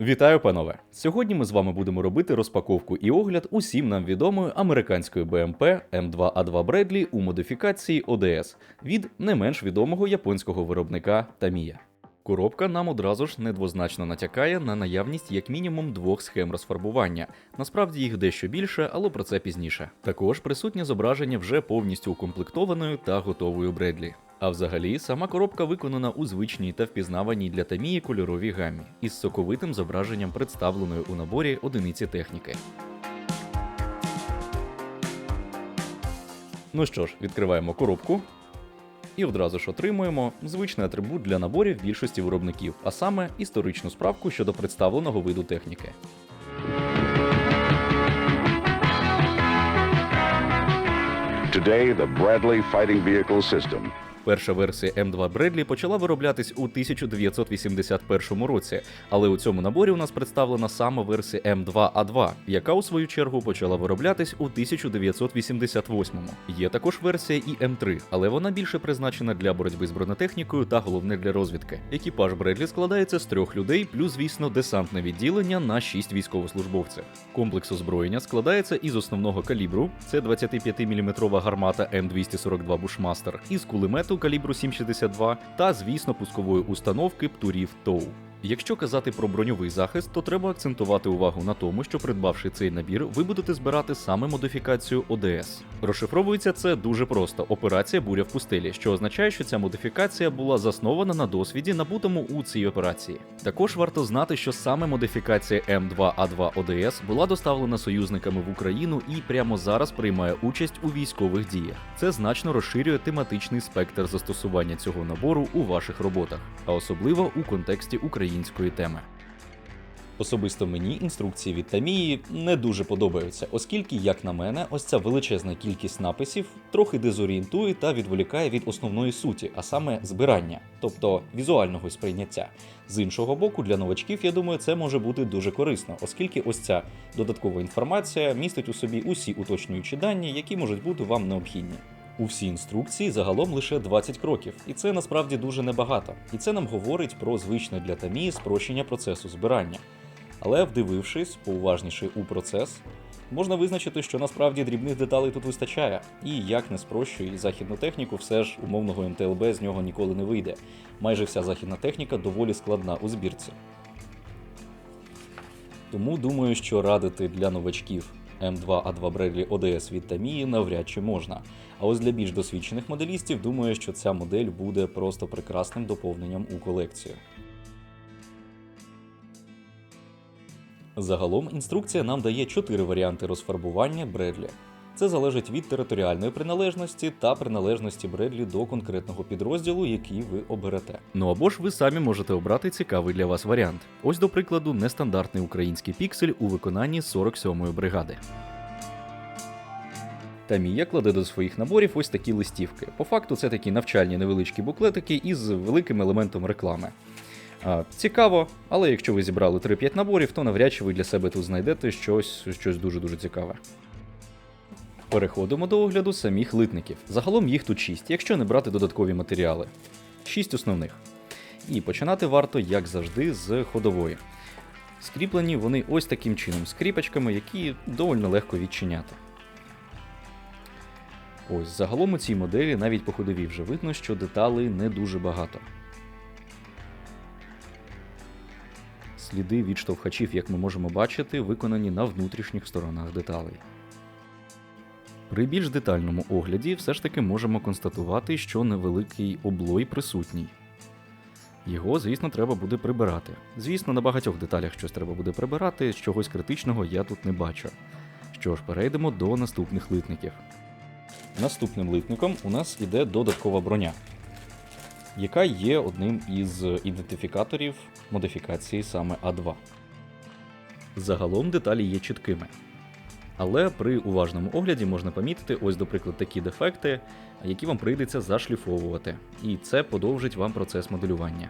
Вітаю, панове! Сьогодні ми з вами будемо робити розпаковку і огляд усім нам відомої американської БМП М2А2 Бредлі у модифікації ОДС від не менш відомого японського виробника Tamiya. Коробка нам одразу ж недвозначно натякає на наявність як мінімум двох схем розфарбування. Насправді їх дещо більше, але про це пізніше. Також присутнє зображення вже повністю укомплектованої та готової Бредлі. А взагалі, сама коробка виконана у звичній та впізнаваній для Тамії кольоровій гамі із соковитим зображенням представленої у наборі одиниці техніки. Ну що ж, відкриваємо коробку. І одразу ж отримуємо звичний атрибут для наборів більшості виробників, а саме історичну справку щодо представленого виду техніки. Today, the Bradley Fighting Vehicle System. Перша версія М2 Бредлі почала вироблятись у 1981 році, але у цьому наборі у нас представлена саме версія М2А2, яка у свою чергу почала вироблятись у 1988. Є також версія і М3, але вона більше призначена для боротьби з бронетехнікою та головне для розвідки. Екіпаж Бредлі складається з трьох людей, плюс, звісно, десантне відділення на 6 військовослужбовців. Комплекс озброєння складається із основного калібру, це 25-мм гармата М242 Бушмастер, із кулемету калібру 7,62 та, звісно, пускової установки Птурів Тоу. Якщо казати про броньовий захист, то треба акцентувати увагу на тому, що придбавши цей набір, ви будете збирати саме модифікацію ОДС. Розшифровується це дуже просто: операція буря в пустелі, що означає, що ця модифікація була заснована на досвіді, набутому у цій операції. Також варто знати, що саме модифікація М2А2 ОДС була доставлена союзниками в Україну і прямо зараз приймає участь у військових діях. Це значно розширює тематичний спектр застосування цього набору у ваших роботах, а особливо у контексті української теми. Особисто мені інструкції від Тамії не дуже подобаються, оскільки, як на мене, ось ця величезна кількість написів трохи дезорієнтує та відволікає від основної суті, а саме збирання, тобто візуального сприйняття. З іншого боку, для новачків, я думаю, це може бути дуже корисно, оскільки ось ця додаткова інформація містить у собі усі уточнюючі дані, які можуть бути вам необхідні. У всій інструкції загалом лише 20 кроків, і це насправді дуже небагато. І це нам говорить про звичне для Тамії спрощення процесу збирання. Але вдивившись поуважніше у процес, можна визначити, що насправді дрібних деталей тут вистачає, і як не спрощує західну техніку, все ж умовного МТЛБ з нього ніколи не вийде. Майже вся західна техніка доволі складна у збірці. Тому думаю, що радити для новачків М2А2 Bradley ODS від Tamiya навряд чи можна. А ось для більш досвідчених моделістів думаю, що ця модель буде просто прекрасним доповненням у колекцію. Загалом інструкція нам дає чотири варіанти розфарбування Бредлі. Це залежить від територіальної приналежності та приналежності Бредлі до конкретного підрозділу, який ви оберете. Ну або ж ви самі можете обрати цікавий для вас варіант. Ось, до прикладу, нестандартний український піксель у виконанні 47-ї бригади. Тамія кладе до своїх наборів ось такі листівки. По факту, це такі навчальні невеличкі буклетики із великим елементом реклами. Цікаво, але якщо ви зібрали 3-5 наборів, то навряд чи ви для себе тут знайдете щось, щось дуже-дуже цікаве. Переходимо до огляду самих литників. Загалом їх тут 6, якщо не брати додаткові матеріали. 6 основних. І починати варто, як завжди, з ходової. Скріплені вони ось таким чином, скріпочками, які доволі легко відчиняти. Ось загалом у цій моделі навіть по ходовій вже видно, що деталей не дуже багато. Сліди від штовхачів, як ми можемо бачити, виконані на внутрішніх сторонах деталей. При більш детальному огляді все ж таки можемо констатувати, що невеликий облой присутній. Його, звісно, треба буде прибирати. Звісно, на багатьох деталях щось треба буде прибирати, чогось критичного я тут не бачу. Що ж, перейдемо до наступних литників. Наступним литником у нас іде додаткова броня, яка є одним із ідентифікаторів модифікації саме А2. Загалом деталі є чіткими. Але при уважному огляді можна помітити ось, до прикладу, такі дефекти, які вам прийдеться зашліфовувати, і це подовжить вам процес моделювання.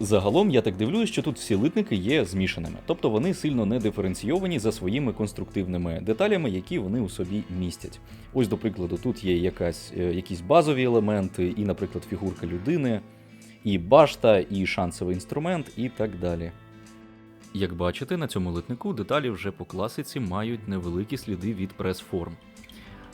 Загалом я так дивлюсь, що тут всі литники є змішаними, тобто вони сильно не диференційовані за своїми конструктивними деталями, які вони у собі містять. Ось, до прикладу, тут є якась, е, якісь базові елементи, і, наприклад, фігурка людини, і башта, і шансовий інструмент, і так далі. Як бачите, на цьому литнику деталі вже по класиці мають невеликі сліди від прес-форм.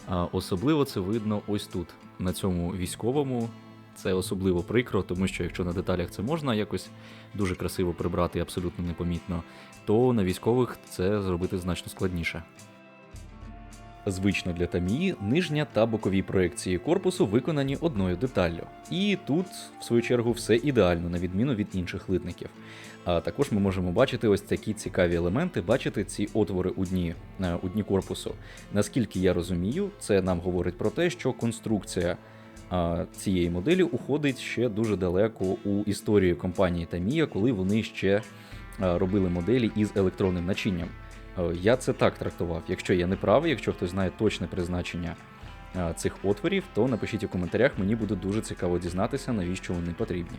А особливо це видно ось тут, на цьому військовому. Це особливо прикро, тому що якщо на деталях це можна якось дуже красиво прибрати і абсолютно непомітно, то на військових це зробити значно складніше. Звично для Тамії нижня та бокові проекції корпусу виконані одною деталлю. І тут, в свою чергу, все ідеально, на відміну від інших литників. А також ми можемо бачити ось такі цікаві елементи, бачити ці отвори у дні, е, у дні корпусу. Наскільки я розумію, це нам говорить про те, що конструкція цієї моделі уходить ще дуже далеко у історію компанії Tamiya, коли вони ще а, робили моделі із електронним начинням. Е, Я це так трактував. Якщо я не правий, якщо хтось знає точне призначення цих отворів, то напишіть у коментарях, мені буде дуже цікаво дізнатися, навіщо вони потрібні.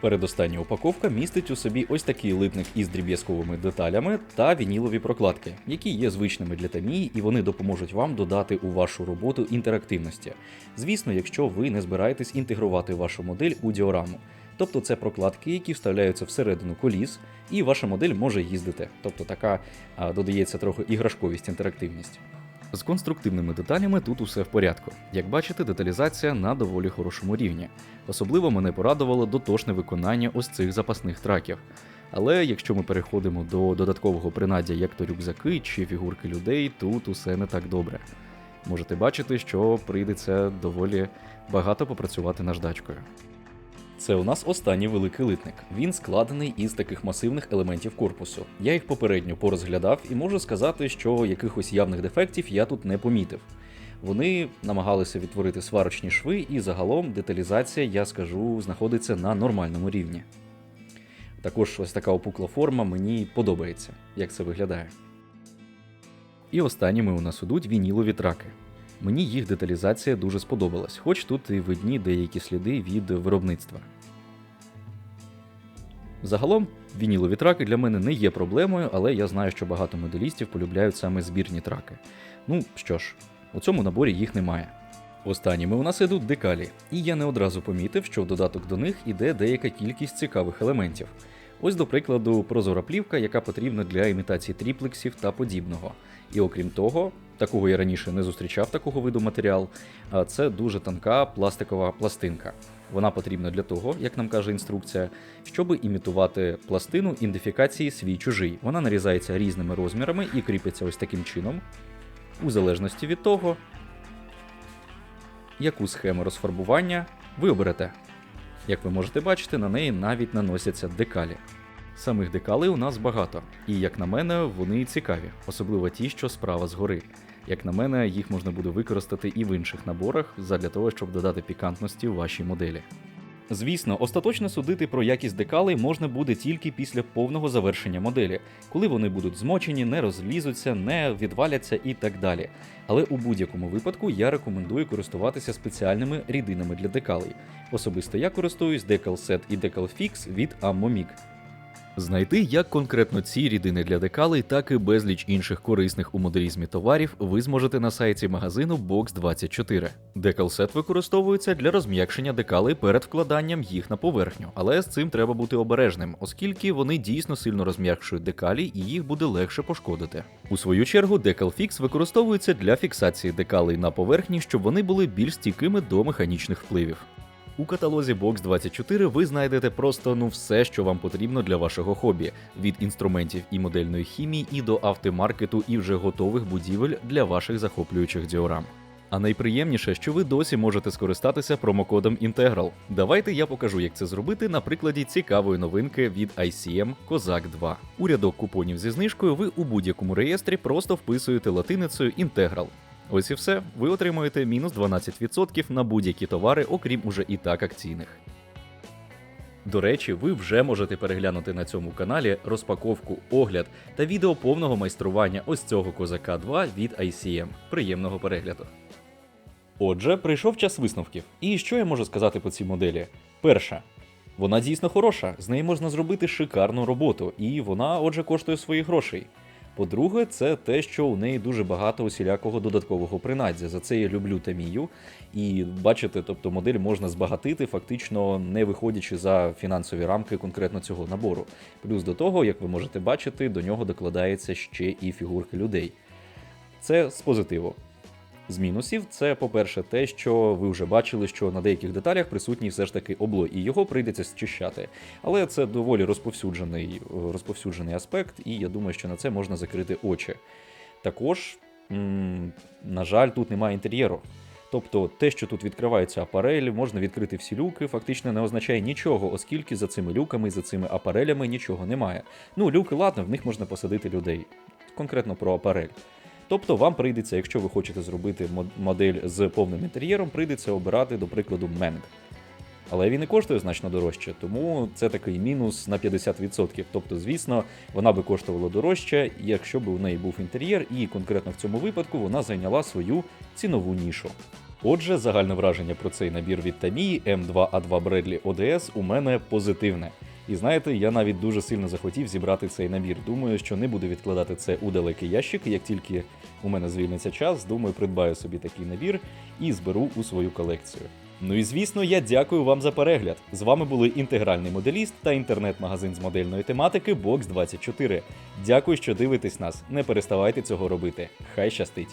Передостання упаковка містить у собі ось такий липник із дріб'язковими деталями та вінілові прокладки, які є звичними для Тамії, і вони допоможуть вам додати у вашу роботу інтерактивності. Звісно, якщо ви не збираєтесь інтегрувати вашу модель у діораму. Тобто це прокладки, які вставляються всередину коліс, і ваша модель може їздити. Тобто така додається трохи іграшковість, інтерактивність. З конструктивними деталями тут усе в порядку. Як бачите, деталізація на доволі хорошому рівні. Особливо мене порадувало дотошне виконання ось цих запасних траків. Але якщо ми переходимо до додаткового принаддя, як то рюкзаки чи фігурки людей, тут усе не так добре. Можете бачити, що прийдеться доволі багато попрацювати наждачкою. Це у нас останній великий литник. Він складений із таких масивних елементів корпусу. Я їх попередньо порозглядав і можу сказати, що якихось явних дефектів я тут не помітив. Вони намагалися відтворити сварочні шви, і загалом деталізація, я скажу, знаходиться на нормальному рівні. Також ось така опукла форма мені подобається, як це виглядає. І останніми у нас ідуть вінілові траки. Мені їх деталізація дуже сподобалась, хоч тут і видні деякі сліди від виробництва. Загалом, вінілові траки для мене не є проблемою, але я знаю, що багато моделістів полюбляють саме збірні траки. Ну що ж, у цьому наборі їх немає. Останніми у нас ідуть декалі, і я не одразу помітив, що в додаток до них іде деяка кількість цікавих елементів. Ось, до прикладу, прозора плівка, яка потрібна для імітації тріплексів та подібного. І окрім того, такого я раніше не зустрічав такого виду матеріал, це дуже тонка пластикова пластинка. Вона потрібна для того, як нам каже інструкція, щоб імітувати пластину ідентифікації свій чужий. Вона нарізається різними розмірами і кріпиться ось таким чином, у залежності від того, яку схему розфарбування ви оберете. Як ви можете бачити, на неї навіть наносяться декалі. Самих декалей у нас багато, і як на мене, вони цікаві, особливо ті, що справа згори. Як на мене, їх можна буде використати і в інших наборах задля того, щоб додати пікантності вашій моделі. Звісно, остаточно судити про якість декалей можна буде тільки після повного завершення моделі, коли вони будуть змочені, не розлізуться, не відваляться і так далі. Але у будь-якому випадку я рекомендую користуватися спеціальними рідинами для декалей. Особисто я користуюсь Decal Set і Decal Fix від Ammomig. Знайти як конкретно ці рідини для декалей, так і безліч інших корисних у моделізмі товарів ви зможете на сайті магазину Box24. Декалсет використовується для розм'якшення декалей перед вкладанням їх на поверхню, але з цим треба бути обережним, оскільки вони дійсно сильно розм'якшують декалі і їх буде легше пошкодити. У свою чергу, Decalfix використовується для фіксації декалей на поверхні, щоб вони були більш стійкими до механічних впливів. У каталозі Box24 ви знайдете просто ну все, що вам потрібно для вашого хобі: від інструментів і модельної хімії і до автомаркету і вже готових будівель для ваших захоплюючих діорам. А найприємніше, що ви досі можете скористатися промокодом Integral. Давайте я покажу, як це зробити на прикладі цікавої новинки від ICM Козак 2. У рядок купонів зі знижкою ви у будь-якому реєстрі просто вписуєте латиницею Integral. Ось і все. Ви отримуєте мінус 12% на будь-які товари, окрім уже і так акційних. До речі, ви вже можете переглянути на цьому каналі розпаковку, огляд та відео повного майстрування ось цього козака 2 від ICM. Приємного перегляду. Отже, прийшов час висновків. І що я можу сказати по цій моделі? Перша. Вона дійсно хороша, з нею можна зробити шикарну роботу, і вона, отже, коштує своїх грошей. По-друге, це те, що у неї дуже багато усілякого додаткового принаддя. За це я люблю Тамію. І бачите, тобто модель можна збагатити, фактично не виходячи за фінансові рамки конкретно цього набору. Плюс до того, як ви можете бачити, до нього докладається ще і фігурки людей. Це з позитиву. З мінусів, це, по-перше, те, що ви вже бачили, що на деяких деталях присутній все ж таки обло, і його прийдеться зчищати. Але це доволі розповсюджений, розповсюджений аспект, і я думаю, що на це можна закрити очі. Також, м, на жаль, тут немає інтер'єру. Тобто те, що тут відкривається апарель, можна відкрити всі люки, фактично не означає нічого, оскільки за цими люками, за цими апарелями нічого немає. Ну, люки, ладно, в них можна посадити людей. Конкретно про апарель. Тобто вам прийдеться, якщо ви хочете зробити мод- модель з повним інтер'єром, прийдеться обирати, до прикладу, Менг. Але він і коштує значно дорожче, тому це такий мінус на 50%. Тобто, звісно, вона би коштувала дорожче, якщо б у неї був інтер'єр, і конкретно в цьому випадку вона зайняла свою цінову нішу. Отже, загальне враження про цей набір від Тамії М2А2 Bradley ODS у мене позитивне. І знаєте, я навіть дуже сильно захотів зібрати цей набір. Думаю, що не буду відкладати це у далекий ящик. Як тільки у мене звільниться час, думаю, придбаю собі такий набір і зберу у свою колекцію. Ну і звісно, я дякую вам за перегляд. З вами були інтегральний моделіст та інтернет-магазин з модельної тематики Box24. Дякую, що дивитесь нас. Не переставайте цього робити. Хай щастить!